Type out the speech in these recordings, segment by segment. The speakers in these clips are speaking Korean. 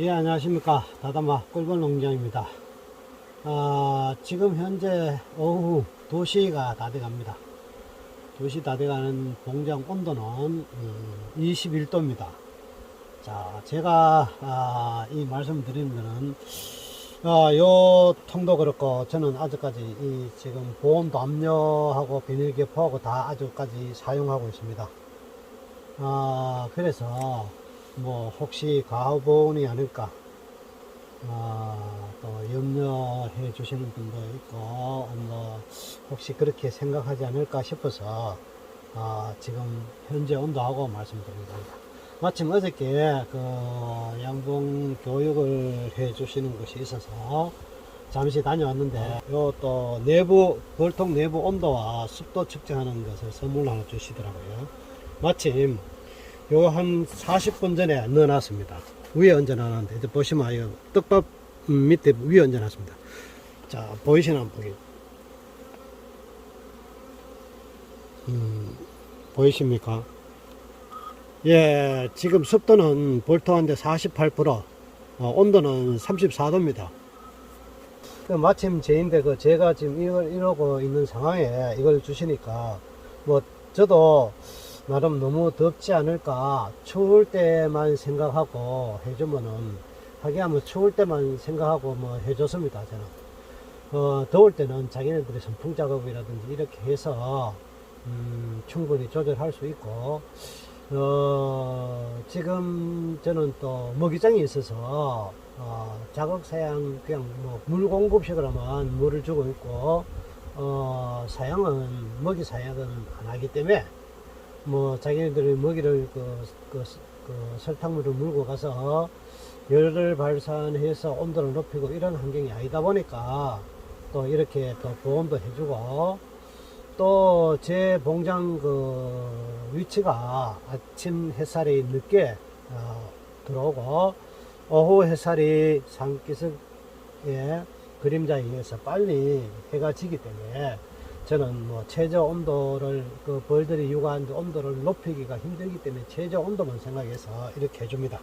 예, 안녕하십니까. 다다마 꿀벌 농장입니다. 아, 지금 현재 오후 2시가 다 돼갑니다. 2시 다 돼가는 공장 온도는 음, 21도입니다. 자, 제가 아, 이 말씀 드리는 거는 아, 요 통도 그렇고 저는 아직까지 이 지금 보온도 압력하고 비닐 개포하고 다 아직까지 사용하고 있습니다. 아, 그래서 뭐 혹시 가보온이 아닐까 아, 또 염려해 주시는 분도 있고 뭐 혹시 그렇게 생각하지 않을까 싶어서 아, 지금 현재 온도하고 말씀드립니다. 마침 어저께 그 양봉 교육을 해 주시는 곳이 있어서 잠시 다녀왔는데 요 또 내부 벌통 내부 온도와 습도 측정하는 것을 선물 하나 주시더라고요. 마침 요 한 40분 전에 넣어놨습니다. 위에 얹어놨는데 이제 보시면 이 떡밥 음, 밑에 위에 얹어놨습니다. 자 보이시나 보기. 음, 보이십니까? 예, 지금 습도는 볼트한데 48%, 어, 온도는 34도입니다. 그 마침 제인데 그 제가 지금 이걸 이러고 있는 상황에 이걸 주시니까 뭐 저도 나름 너무 덥지 않을까? 추울 때만 생각하고 해주면은 하기하면 추울 때만 생각하고 뭐 해줬습니다 저는. 어, 더울 때는 자기네들이 선풍 작업이라든지 이렇게 해서 음, 충분히 조절할 수 있고 어, 지금 저는 또 먹이장이 있어서 어, 자극 사양 그냥 뭐 물 공급식으로만 물을 주고 있고 어, 사양은 먹이 사양은 안 하기 때문에 뭐 자기네들이 먹이를 그, 그, 그 설탕물을 물고 가서 열을 발산해서 온도를 높이고 이런 환경이 아니다 보니까 또 이렇게 또 보온도 해주고 또 제 봉장 그 위치가 아침 햇살이 늦게 어, 들어오고 오후 햇살이 산기슭에 그림자에 의해서 빨리 해가 지기 때문에 저는 뭐 최저 온도를 그 벌들이 육아하는 온도를 높이기가 힘들기 때문에 최저 온도만 생각해서 이렇게 해줍니다.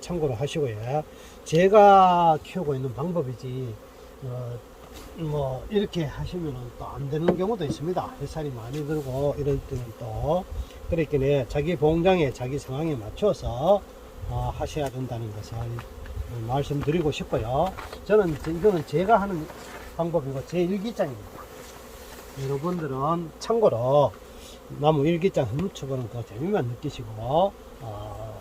참고로 하시고요. 제가 키우고 있는 방법이지 어, 뭐 이렇게 하시면은 또안 되는 경우도 있습니다. 햇살이 많이 들고 이럴 때는 또 그렇게 자기 봉장에 자기 상황에 맞춰서 어, 하셔야 된다는 것을 말씀드리고 싶고요. 저는 이거는 제가 하는 방법이고 제 일기장입니다. 여러분들은 참고로 나무 일기장 훔쳐보는 그 재미만 느끼시고 어,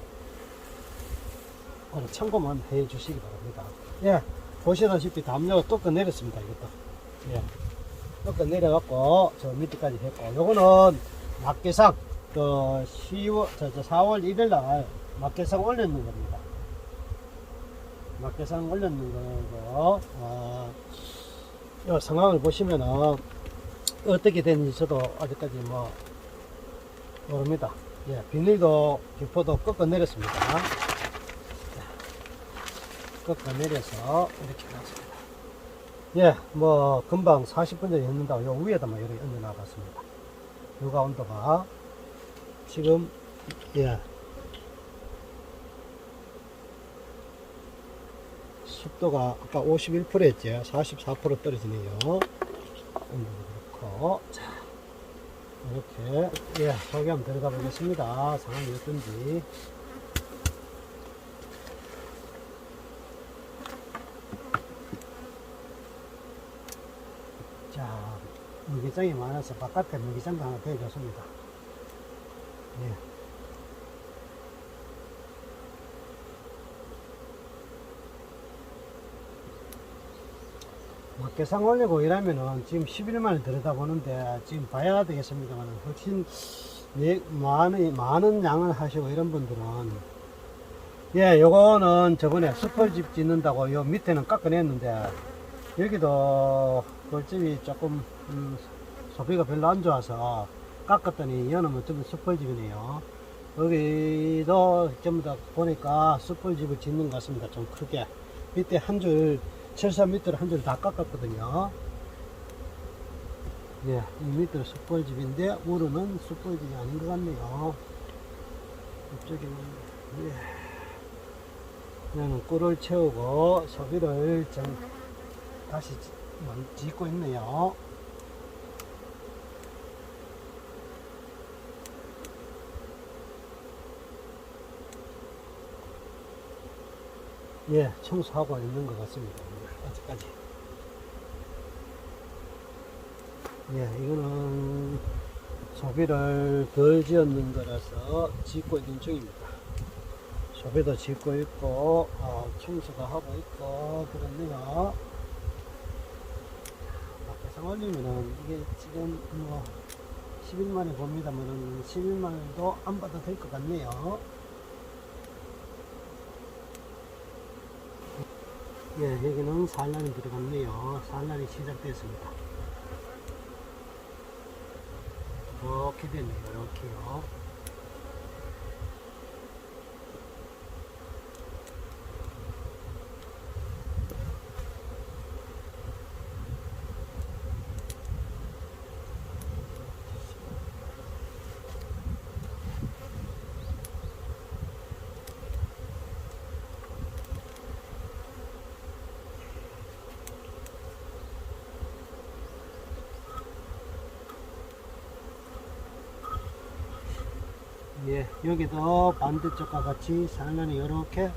오늘 참고만 해 주시기 바랍니다. 예, 보시다시피 담요 또 끝내렸습니다. 이것도 예, 또 끝내려갖고 저 밑에까지 했고 요거는 막개상 그 10월 저, 저 4월 1일 날 막개상 올렸는 겁니다. 막개상 올렸는 거고 어, 요 상황을 보시면은 어떻게 됐는지 저도 아직까지 뭐 모릅니다. 예, 비닐도 기포도 꺾어 내렸습니다. 꺾어 내려서 이렇게 놨습니다. 예, 뭐 금방 40분 전에 했는다고 요 위에다만 이렇게 얹어 놔봤습니다. 요가 온도가 지금 예 습도가 아까 51%였죠. 44% 떨어지네요. 온도도 그렇고 자 이렇게 예 소개 한번 들어가 보겠습니다. 상황이 어떤지 자 무기장이 많아서 바깥에 무기장도 하나 대줬습니다. 예. 막개상 올리고 이러면은 지금 11일 만에 들여다보는데 지금 봐야 되겠습니다만 훨씬 네, 많은, 많은 양을 하시고 이런 분들은 예, 요거는 저번에 숯불집 짓는다고 요 밑에는 깎아냈는데 여기도 벌집이 조금 음, 소비가 별로 안 좋아서 깎았더니 이거는 좀 숯불집이네요. 여기도 전부 다 보니까 숯불집을 짓는 것 같습니다. 좀 크게. 밑에 한 줄, 철사 밑으로 한줄 다 깎았거든요. 예, 이 밑으로 숯불집인데, 우르는 숯불집이 아닌 것 같네요. 이쪽에는, 예. 얘는 꿀을 채우고 소비를 좀 다시 짓고 있네요. 예, 청소하고 있는 것 같습니다. 아직까지. 예, 이거는 소비를 덜 지었는 거라서 짓고 있는 중입니다. 소비도 짓고 있고, 어, 청소도 하고 있고, 그렇네요. 밖에서 올리면은 이게 지금 뭐 10일 만에 봅니다만은 10일 만에도 안 봐도 될 것 같네요. 예, 여기는 산란이 들어갔네요. 산란이 시작됐습니다. 이렇게 되네요. 이렇게요. 예, 여기도 반대쪽과 같이 산란이 이렇게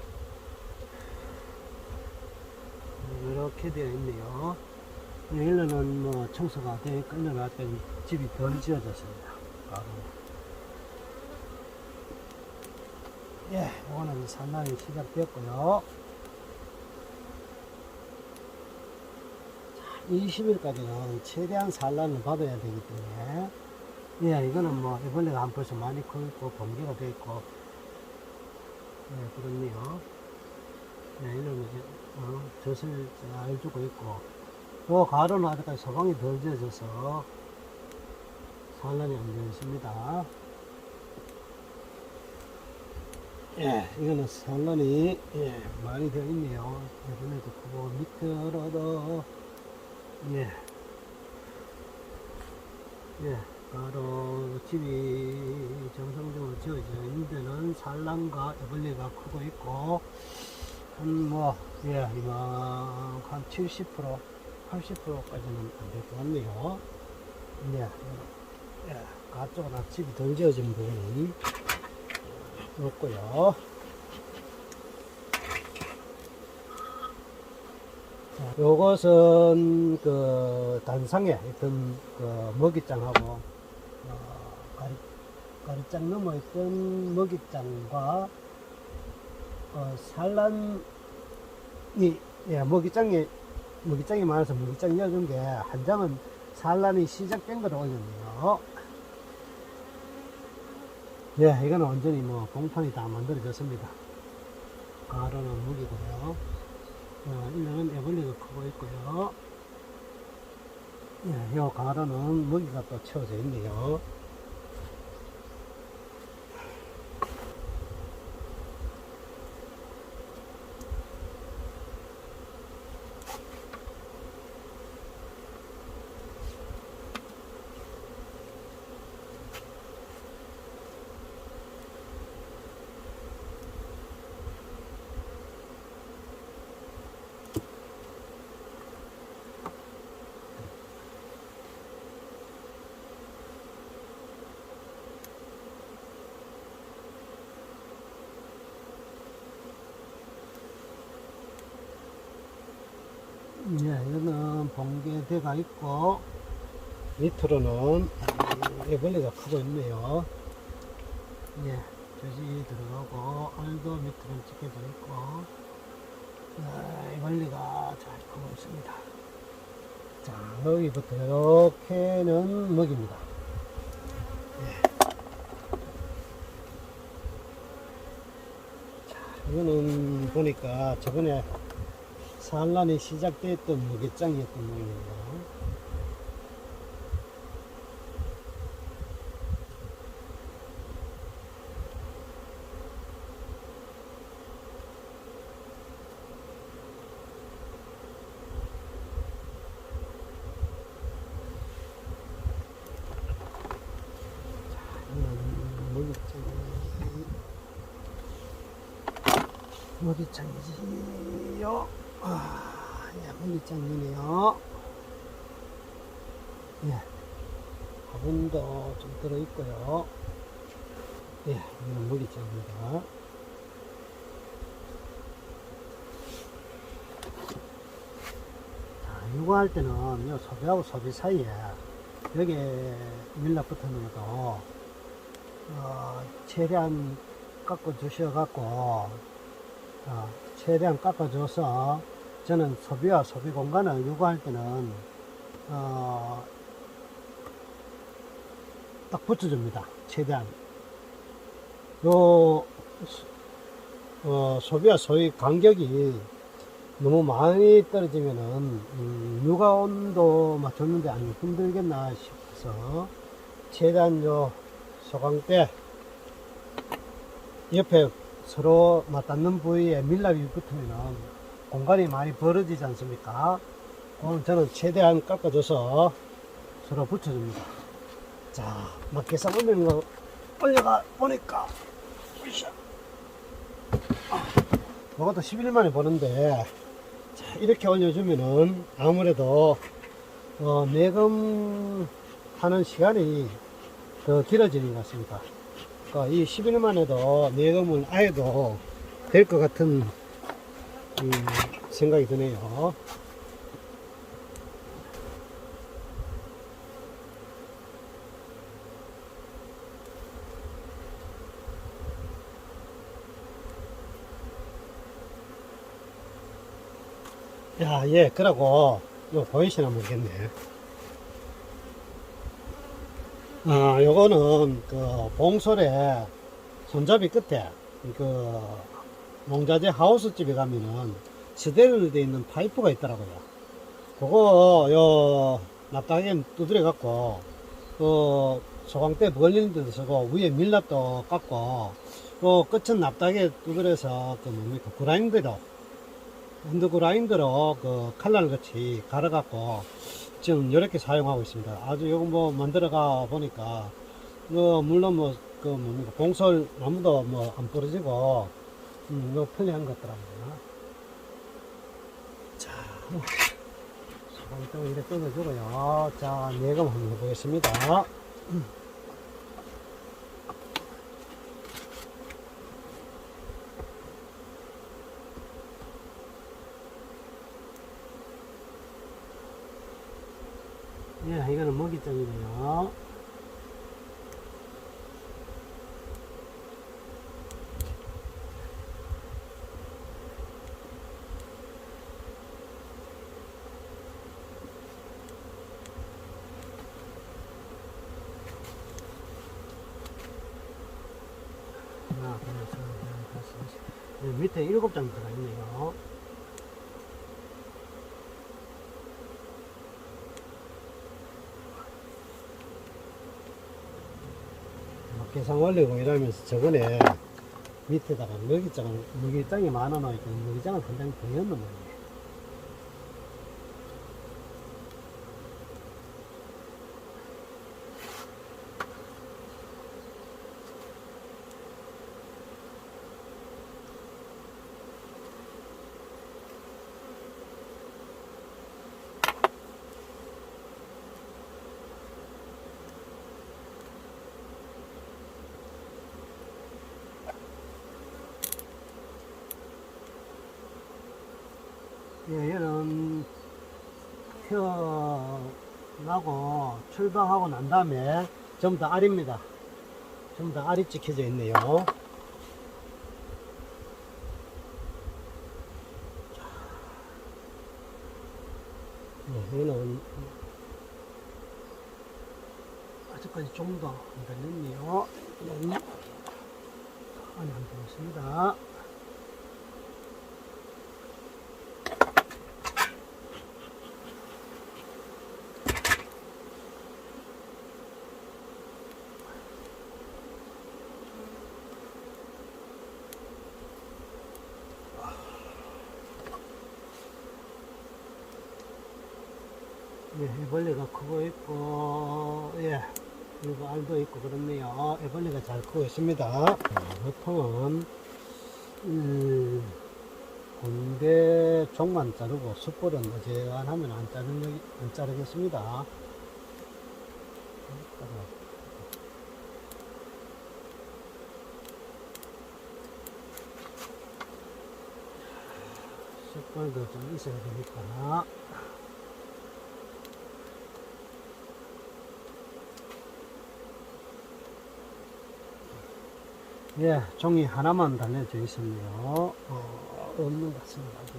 이렇게 되어 있네요. 일로는 뭐 청소가 돼 끝내놨더니 집이 덜 지어졌습니다. 바로. 예, 이거는 산란이 시작됐고요. 20일까지는 최대한 산란을 받아야 되기 때문에 예, 이거는 뭐 애벌레가 한 벌써 많이 커 있고 번개가 돼 있고 예, 그렇네요. 예, 이런 이제 어, 젖을 잘 주고 있고 요 가로는 아직까지 소방이 덜 지어져서 산란이 안 되어 있습니다. 예, 이거는 산란이 예, 많이 되어 있네요. 이번에도 크고 밑으로도 예, 예, 바로 집이 정상적으로 지어져 있는 데는 산란과 애벌레가 크고 있고 한 뭐, 예, 이만 한 70%, 80%까지는 안될 것 같네요. 예, 예, 가쪽으로 집이 덜 지어진 없고요. 자, 요것은 그 단상에 있던 그 먹이장하고 어, 가리, 가리장 넘어 있던 먹이장과 어, 산란이 예, 먹이장이 먹이장이 많아서 먹이장 열은 게한 장은 산란이 시작된 거를 올렸네요. 예, 이거는 완전히 뭐 공판이 다 만들어졌습니다. 가로는 무기고요. 어, 일로는 애벌레가 크고 있고요. 예, 요 가로는 먹이가 또 채워져 있네요. 예, 이거는 봉개대가 있고 밑으로는 음, 애벌레가 크고 있네요. 예, 젖이 들어가고 알도 밑으로 찍혀져 있고 아, 애벌레가 잘 크고 있습니다. 자, 여기부터 이렇게는 먹입니다. 예. 자, 이거는 보니까 저번에 산란이 시작됐던 무게장이었던. 먹이장이지요. 아, 예, 먹이장이네요. 예, 화분도 좀 들어있고요. 예, 이건 먹이장입니다. 자, 육아할 때는 요 소비하고 소비 사이에 여기에 밀랍 붙는 것도 어, 최대한 깎아 주셔갖고 어, 최대한 깎아줘서 저는 소비와 소비 공간을 요구할 때는 어, 딱 붙여줍니다. 최대한 요 어, 소비와 소비 간격이 너무 많이 떨어지면은 음, 육아 온도 맞췄는데 안 힘들겠나 싶어서 최대한 요 소강대 옆에 서로 맞닿는 부위에 밀랍이 붙으면은 공간이 많이 벌어지지 않습니까? 오늘 저는 최대한 깎아줘서 서로 붙여줍니다. 자, 막계산 올리는 거 올려가 보니까, 으쌰. 아, 이것도 11일 만에 보는데, 자, 이렇게 올려주면은 아무래도, 어, 내금하는 시간이 더 길어지는 것 같습니다. 그러니까 이 11일 만에도 내금을 아예도 될 것 같은 음, 생각이 드네요. 야, 예, 그러고, 요 보이시나 모르겠네. 아, 요거는, 그, 봉솔에 손잡이 끝에, 그, 농자재 하우스 집에 가면은, 시대로 되어 있는 파이프가 있더라고요. 그거, 요, 납작에 두드려 갖고, 그, 소광대 벌리는 데도 쓰고, 위에 밀랍도 깎고, 그 끝은 납작에 두드려서, 그 뭡니까, 그라인드로, 핸드 그라인더로 그 칼날 같이 갈아 갖고 지금 이렇게 사용하고 있습니다. 아주 요거 뭐 만들어가 보니까 그 물론 뭐 그 뭡니까 봉솔 나무도 뭐 안 부러지고 음, 이거 편리한 것 같더라고요. 자, 소방등 이렇게 끊어주고요. 자, 예금 한번 해보겠습니다. 예, 이거는 먹이장이네요. 하나, 둘, 셋, 넷, 다섯, 여섯. 일곱 장 들어가 있네요. 막 계산 올리고 이러면서 저번에 밑에다가 먹이장을, 먹이장이 많아 놓으니까 먹이장을 한장더 였는 말이에요. 얘는 태어나고 출방하고 난 다음에 전부 다 알입니다. 전부 다 알이 찍혀져 있네요. 예, 얘는 아직까지 좀더안 걸렸네요. 네. 안에 한번 보겠습니다. 애벌레가 크고 있고, 예, 그리고 알도 있고 그렇네요. 애벌레가 잘 크고 있습니다. 어, 보통은, 음, 군대 종만 자르고 숯불은 어지간하면 안 자르 안 자르겠습니다. 숯불도 좀 있어야 되니까. 예, 종이 하나만 달려져 있었네요. 어, 없는 것 같습니다, 아직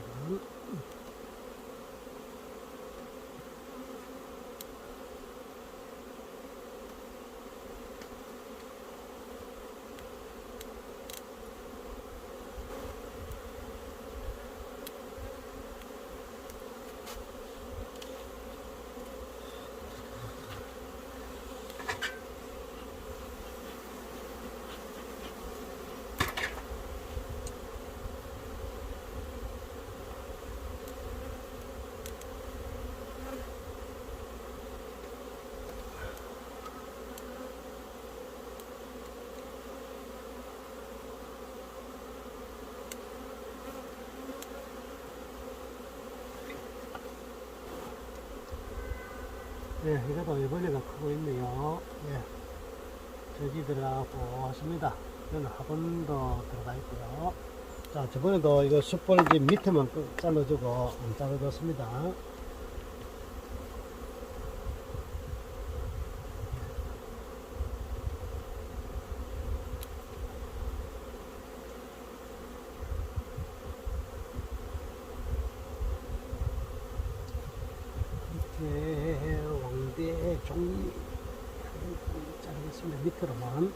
예, 이것도 일벌레가 크고 있네요. 예. 저기 들어가고 하십니다. 여기는 화분도 들어가 있고요. 자, 저번에도 이거 숯불집 밑에만 끄- 잘라주고 안 잘라줬습니다. 밑에 왕대 종이 자르겠습니다. 밑으로만.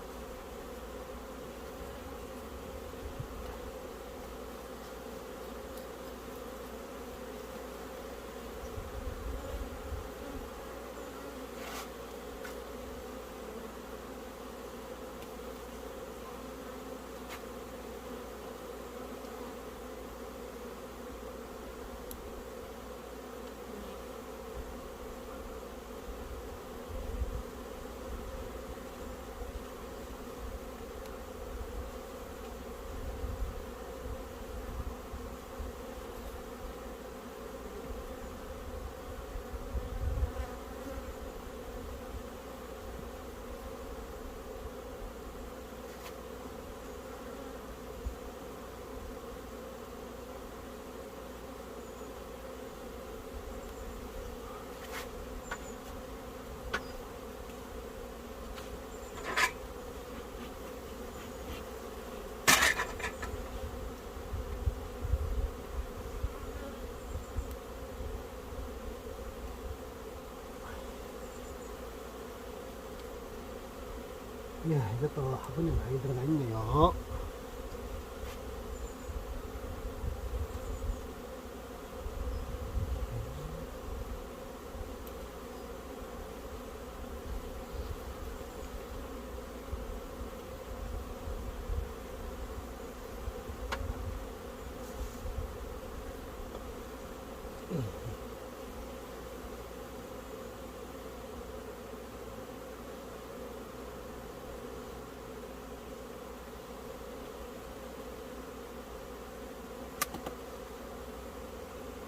예, 이것도 화분이 많이 들어가 있네요.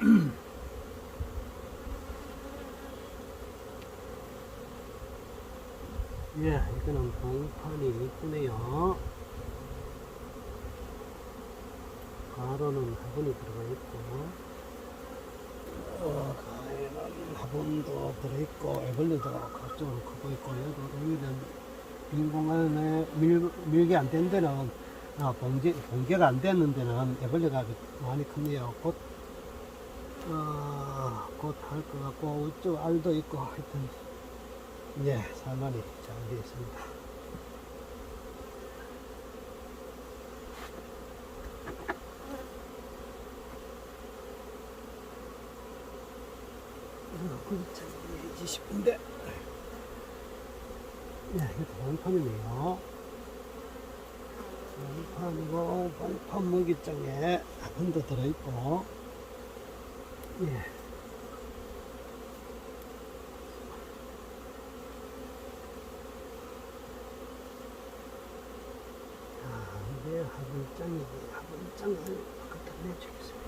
예, 이거는 봉판이 이쁘네요. 가로는 화분이 들어가 있고, 어, 가에는 화분도 들어있고, 애벌레도 각종으로 크고 있고, 여기 여기는 인공안에 밀, 밀게 안 된 데는, 아, 봉제, 봉제가 안 됐는 데는 애벌레가 많이 크네요. 곧, 어, 곧할 것 같고, 이쪽 알도 있고, 하여튼, 예, 살만이 잘 되어 있습니다. 해지 싶은데, 예, 이것도 원판이네요. 원판이고, 원판 먹이장에 한번더 들어있고, 예. 자, 이제 화분장이지. 화분장을 바깥에 내주겠습니다.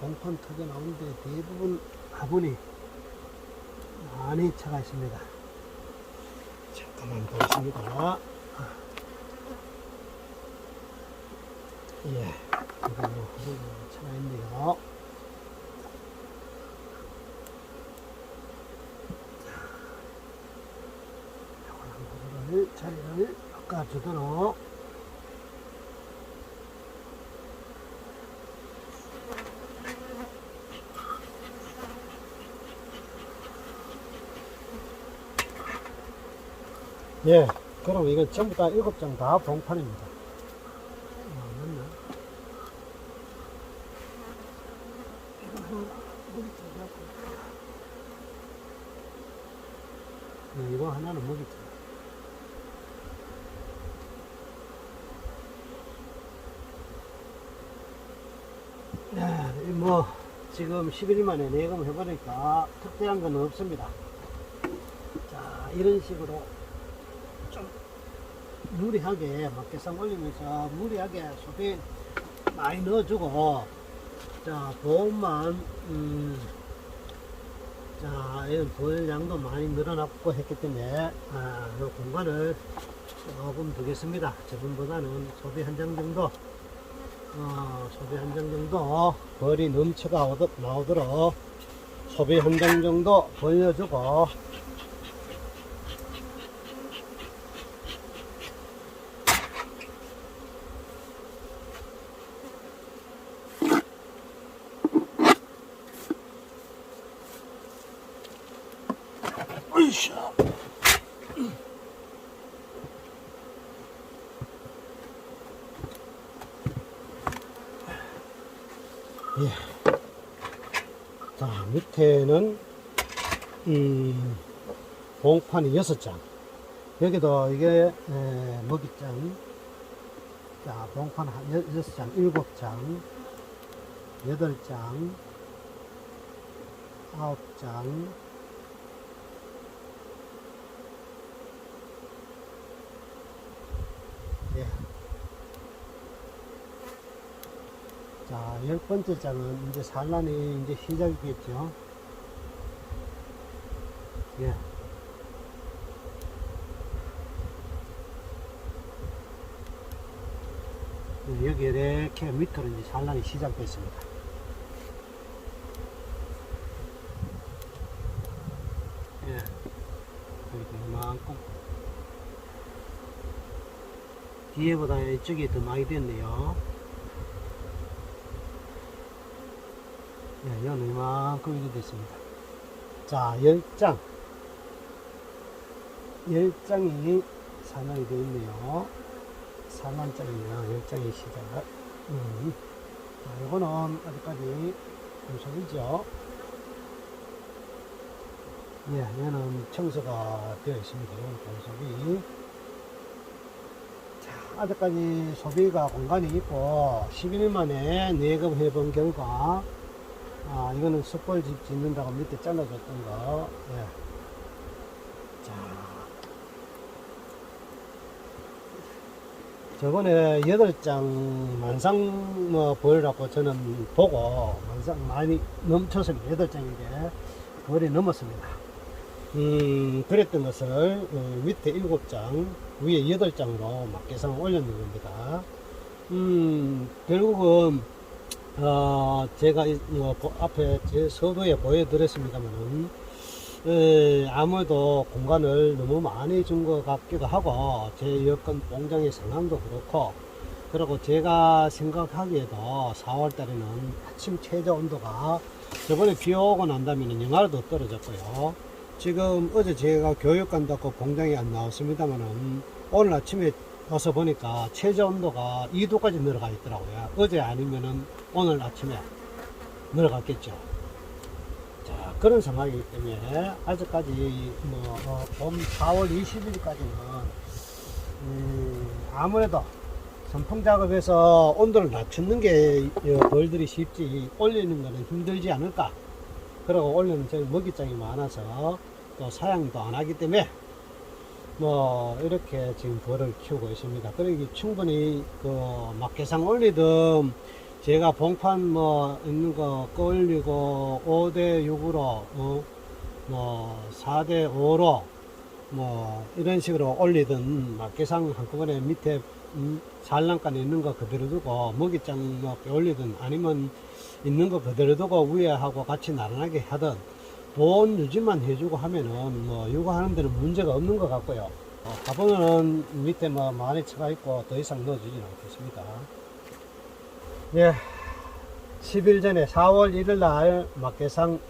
봉판 터져 나오는데 대부분 화분이 많이 차가 있습니다. 잠깐만 보겠습니다. 예, 이거 뭐 화분이 차가 있네요. 화분을 자리를 바꿔주도록 예, 그럼 이건 전부 다 일곱 장 다 봉판입니다. 아, 맞나? 이거 하나, 무기장 갖고. 네, 이거 하나는 무기장. 야, 이 뭐, 지금 10일 만에 내금 해보니까 특별한 건 없습니다. 자, 이런 식으로 좀 무리하게 막개상 올리면서 무리하게 소비 많이 넣어주고 자 보험만 음, 자 이런 보일 양도 많이 늘어났고 했기 때문에 아, 이 공간을 조금 두겠습니다 저번보다는 소비 한 장 정도 어, 소비 한 장 정도 벌이 넘쳐가 오도- 나오도록 소비 한 장 정도 벌려주고 예. 자, 밑에는, 음, 봉판이 여섯 장. 여기도 이게, 에, 먹이장. 자, 봉판 한 여- 여섯 장, 일곱 장, 여덟 장, 아홉 장, 자, 열 번째 장은 이제 산란이 이제 시작이겠죠. 예. 예, 여기 이렇게 밑으로 이제 산란이 시작됐습니다. 예. 여기 이만큼. 뒤에보다 이쪽이 더 많이 됐네요. 예, 이건 이만큼 이렇게 됐습니다. 자, 10장. 10장이 산란이 되어 있네요. 산란장이면 10장이 시작. 음. 자, 이거는 아직까지 금속이죠. 예, 얘는 청소가 되어 있습니다. 금속이. 자, 아직까지 소비가 공간이 있고 11일 만에 내금해 본 결과 아 이거는 숯벌집 짓는다고 밑에 잘라줬던 거 예. 자 저번에 8장 만상 뭐 보이라고 저는 보고 만상 많이 넘쳤습니다 8장인데 벌이 넘었습니다 음, 그랬던 것을 어, 밑에 7장, 위에 8장으로 막계상을 올렸는 겁니다. 음, 결국은 어, 제가 이- 어, 보- 앞에 제 서두에 보여드렸습니다만은 에, 아무래도 공간을 너무 많이 준 것 같기도 하고 제 여건 공장의 상황도 그렇고 그리고 제가 생각하기에도 4월 달에는 아침 최저 온도가 저번에 비 오고 난 다음에는 영하로 더 떨어졌고요. 지금 어제 제가 교육 간다고 공장에 안 나왔습니다만은 오늘 아침에 와서 보니까 최저 온도가 2도까지 내려가 있더라고요. 어제 아니면은 오늘 아침에 내려갔겠죠. 자, 그런 상황이기 때문에 아직까지 뭐, 어, 봄 4월 20일까지는 음, 아무래도 선풍 작업에서 온도를 낮추는 게 어, 벌들이 쉽지 올리는 거는 힘들지 않을까. 그리고 올해는 저희 먹이장이 많아서 또 사양도 안 하기 때문에 뭐 이렇게 지금 벌을 키우고 있습니다. 그러기 충분히 그 막개상 올리든 제가 봉판 뭐 있는 거 끌리고 5대 6으로 어, 뭐 4대 5로 뭐 이런 식으로 올리든 막개상 한꺼번에 밑에 음, 산란간에 있는 거 그대로 두고 먹이장 뭐 올리든 아니면 있는 거 그대로 두고 위에 하고 같이 나란하게 하든 돈 유지만 해주고 하면은 뭐 육아하는 데는 문제가 없는 것 같고요. 어, 화분은 밑에 뭐 많이 쳐가 있고 더 이상 넣어주지는 않겠습니다. 예, 10일 전에 4월 1일 날 막개상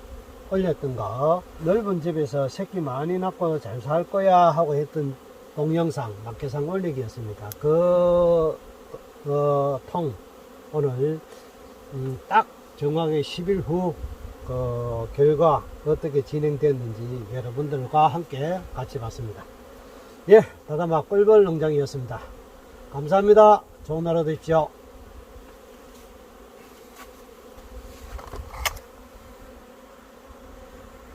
올렸던 거 넓은 집에서 새끼 많이 낳고 잘 살 거야 하고 했던 동영상 막개상 올리기였습니다. 그, 어, 통 오늘 음, 딱 정확하게 10일 후 그 결과 어떻게 진행됐는지 여러분들과 함께 같이 봤습니다. 예, 다다마 꿀벌 농장이었습니다. 감사합니다. 좋은 하루 되십시오.